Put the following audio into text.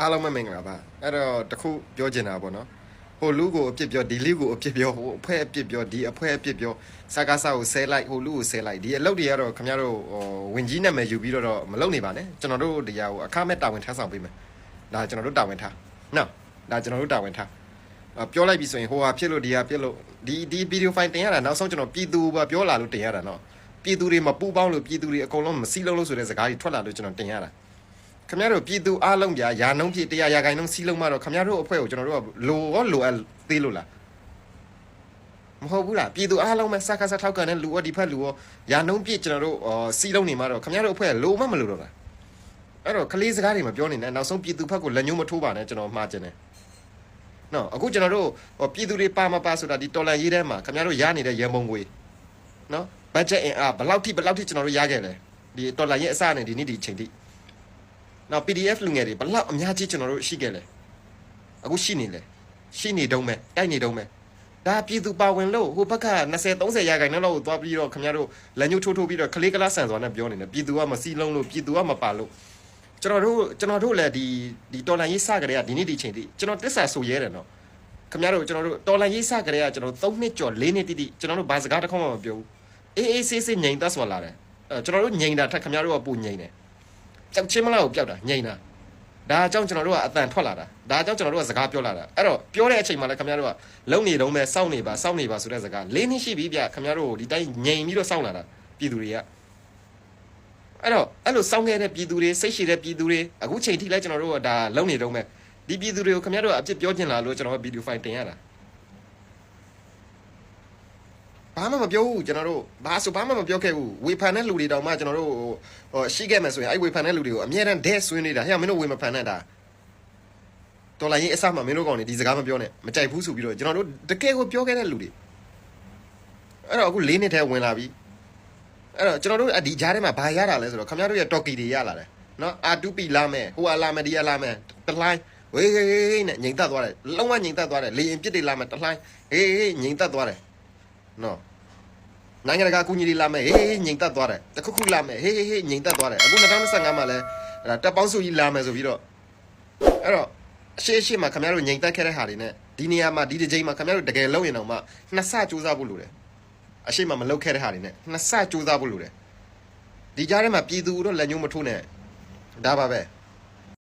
အားလုံးပဲမင်္ဂလာပါအဲ့တော့တခုပြောချင်တာပေါ့နော်ဟိုလူကိုအပြစ်ပြောဒီလူကိုအပြစ်ပြောဟိုအဖွဲအပြစ်ပြောဒီအဖွဲအပြစ်ပြောစကားစားကိုဆဲလိုက်ဟိုလူကိုဆဲလိုက်ဒီအလုပ်တွေကတော့ခင်ဗျားတို့ဟိုဝင်ကြီးနာမည်ယူပြီးတော့မလုပ်နေပါနဲ့ကျွန်တော်တို့တရားကိုအခမဲ့တာဝန်ထမ်းဆောင်ပေးမယ်ဒါကျွန်တော်တို့တာဝန်ထားနော်ဒါကျွန်တော်တို့တာဝန်ထားအပြောလိုက်ပြီဆိုရင်ဟိုဟာဖြစ်လို့ဒီဟာဖြစ်လို့ဒီဒီဗီဒီယိုဖိုင်တင်ရတာနောက်ဆုံးကျွန်တော်ပြည်သူပါပြောလာလို့တင်ရတာနော်ပြည်သူတွေမပူပေါင်းလို့ပြည်သူတွေအကုန်လုံးမစီးလုံးလို့ဆိုတဲ့စကားကြီးထွက်လာလို့ကျွန်တော်တင်ရတာ ခင်ဗျားတို့ပြည်သူအားလုံးပြရာနှုံးပြတရားရာခိုင်နှုံးစီးလုံးမတော့ခင်ဗျားတို့အဖွဲ့ကိုကျွန်တော်တို့ကလိုရောလိုအပ်သေးလို့လားမဟုတ်ဘူးလားပြည်သူအားလုံးပဲစကားစထောက်ကန်တဲ့လူရောဒီဖက်လူရောရာနှုံးပြကျွန်တော်တို့စီးလုံးနေမှာတော့ခင်ဗျားတို့အဖွဲ့လိုမှမလိုတော့လားအဲ့တော့ကလေးစကားတွေမပြောနေနဲ့နောက်ဆုံးပြည်သူဖက်ကိုလက်ညှိုးမထိုးပါနဲ့ကျွန်တော်မှားခြင်းတယ်နော်အခုကျွန်တော်တို့ပြည်သူတွေပါမပါဆိုတာဒီတော်လန်ရေးထဲမှာခင်ဗျားတို့ရနေတဲ့ရန်ပုံငွေနော်ဘတ်ဂျက်အင်အားဘယ်လောက်ထိဘယ်လောက်ထိကျွန်တော်တို့ရခဲ့လဲဒီတော်လန်ရေးအစနဲ့ဒီနေ့ဒီချိန်ထိ နောက် PDF လူငယ်တွေဘလောက်အများကြီးကျွန်တော်တို့ရှိခဲ့လဲအခုရှိနေလဲရှိနေတုံးပဲတိုက်နေတုံးပဲဒါပြည်သူပါဝင်လို့ဟိုဘက်က20 30ရာခိုင်နှုန်းလောက်ကိုသွားပြီးတော့ခင်ဗျားတို့လက်ညှိုးထိုးထိုးပြီးတော့ခလေးကလားဆန်စွာနဲ့ပြောနေတယ်ပြည်သူကမစီလုံးလို့ပြည်သူကမပါလို့ကျွန်တော်တို့ကျွန်တော်တို့လည်းဒီဒီတော်လန်ရေးစကြတဲ့ကဒီနေ့ဒီချိန်ထိကျွန်တော်တစ္ဆာဆိုရဲတယ်နော်ခင်ဗျားတို့ကျွန်တော်တို့တော်လန်ရေးစကြတဲ့ကကျွန်တော်3နှစ်ကျော်4နှစ်တိတိကျွန်တော်တို့ဘာစကားတစ်ခေါက်မှမပြောဘူးအေးအေးဆေးဆေးငြိမ်သက်စွာလာတယ်အဲကျွန်တော်တို့ငြိမ်တာထက်ခင်ဗျားတို့ကပူငြိမ်တယ် ပျောက်ချင်းမလားကိုပျောက်တာငြိမ်တာဒါအကြောင်းကျွန်တော်တို့ကအတန်ထွက်လာတာဒါအကြောင်းကျွန်တော်တို့ကစကားပြောလာတာအဲ့တော့ပြောတဲ့အချိန်မှာလည်းခင်ဗျားတို့ကလုံနေတော့မဲ့စောင့်နေပါစောင့်နေပါဆိုတဲ့စကားလေးနှစ်ရှိပြီဗျခင်ဗျားတို့ဒီတိုင်းငြိမ်ပြီးတော့စောင့်လာတာပြည်သူတွေကအဲ့တော့အဲ့လိုစောင့်ခဲ့တဲ့ပြည်သူတွေစိတ်ရှိတဲ့ပြည်သူတွေအခုချိန်ထိလည်းကျွန်တော်တို့ကဒါလုံနေတော့မဲ့ဒီပြည်သူတွေကိုခင်ဗျားတို့ကအပြစ်ပြောချင်လားလို့ကျွန်တော်ကဗီဒီယိုဖိုင်တင်ရတာ ဘာမှမပြောဘူးကျွန်တော်တို့ဘာဆိုဘာမှမပြောခဲ့ဘူးဝေဖန်တဲ့လူတွေတောင်မှကျွန်တော်တို့ဟိုရှိခဲ့မယ်ဆိုရင်အဲ့ဝေဖန်တဲ့လူတွေကိုအမြဲတမ်းဒဲဆွင်းနေတာဟဲ့မင်းတို့ဝေမဖန်နဲ့တာတော်လိုင်းရေးအစမှမင်းတို့ကောင်နေဒီစကားမပြောနဲ့မကြိုက်ဘူးဆိုပြီးတော့ကျွန်တော်တို့တကယ်ကိုပြောခဲ့တဲ့လူတွေအဲ့တော့အခု၄နှစ်ထဲဝင်လာပြီအဲ့တော့ကျွန်တော်တို့ဒီကြားထဲမှာဘာရတာလဲဆိုတော့ခင်ဗျားတို့ရဲ့တော်ကီတွေရလာတယ်နော်အာတူပီလာမယ်ဟိုအလာမယ်ဒီအလာမယ်တလိုင်းဝေးဟေးဟေးနဲ့ငိန်တက်သွားတယ်လုံးဝငိန်တက်သွားတယ်လေရင်ပြစ်တွေလာမယ်တလိုင်းဟေးဟေးငိန်တက်သွားတယ်နော် နိုင်ငံတကာကူညီတွေလာမယ်ဟေးဟေးငြိမ်သက်သွားတယ်တခုခုလာမယ်ဟေးဟေးဟေးငြိမ်သက်သွားတယ်အခု2025မှာလဲအဲ့ဒါတပ်ပေါင်းစုကြီးလာမယ်ဆိုပြီးတော့အဲ့တော့အရှိအရှိမှာခင်ဗျားတို့ငြိမ်သက်ခဲ့တဲ့ဟာတွေ ਨੇ ဒီနေရာမှာဒီတစ်ချိန်မှာခင်ဗျားတို့တကယ်လုံရင်တော့မှနှစ်ဆစူးစမ်းဖို့လိုတယ်အရှိမမလုပ်ခဲ့တဲ့ဟာတွေ ਨੇ နှစ်ဆစူးစမ်းဖို့လိုတယ်ဒီကြားထဲမှာပြည်သူတို့လက်ညှိုးမထိုးနဲ့ဒါပါပဲ